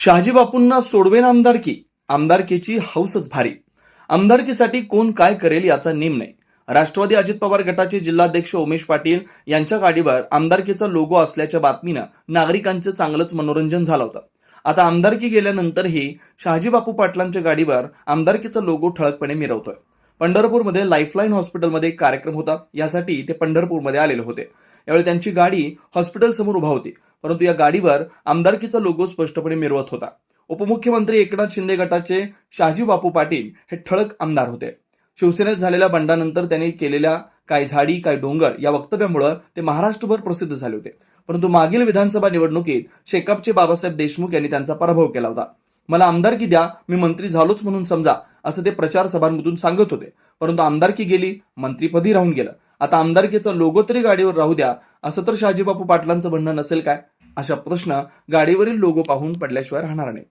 शहाजी बापूंना सोडवेन आमदारकी. आमदारकीची हौसच भारी. आमदारकीसाठी कोण काय करेल याचा नेम नाही. राष्ट्रवादी अजित पवार गटाचे जिल्हाध्यक्ष उमेश पाटील यांच्या गाडीवर आमदारकीचा लोगो असल्याच्या बातमीनं नागरिकांचं चांगलंच मनोरंजन झालं होतं. आता आमदारकी गेल्यानंतरही शहाजी बापू पाटलांच्या गाडीवर आमदारकीचा लोगो ठळकपणे मिरवतोय. पंढरपूरमध्ये लाईफलाईन हॉस्पिटलमध्ये एक कार्यक्रम होता. यासाठी ते पंढरपूरमध्ये आलेले होते. यावेळी त्यांची गाडी हॉस्पिटल समोर उभा होती. परंतु या गाडीवर आमदारकीचा लोगो स्पष्टपणे मिरवत होता. उपमुख्यमंत्री एकनाथ शिंदे गटाचे शहाजी बापू पाटील हे ठळक आमदार होते. शिवसेनेत झालेल्या बंडानंतर त्यांनी केलेल्या काय झाडी काय डोंगर या वक्तव्यामुळे ते महाराष्ट्रभर प्रसिद्ध झाले होते. परंतु मागील विधानसभा निवडणुकीत शेकापचे बाबासाहेब देशमुख यांनी त्यांचा पराभव केला होता. मला आमदारकी द्या मी मंत्री झालोच म्हणून समजा असं ते प्रचार सभांमधून सांगत होते. परंतु आमदारकी गेली मंत्रीपदी राहून गेलं. आता आमदारकीचा लोगो तरी गाडीवर राहू द्या असं तर शहाजीबापू पाटलांचं म्हणणं नसेल काय? अशा प्रश्न गाडीवरील लोगो पाहून पडल्याशिवाय राहणार नाही.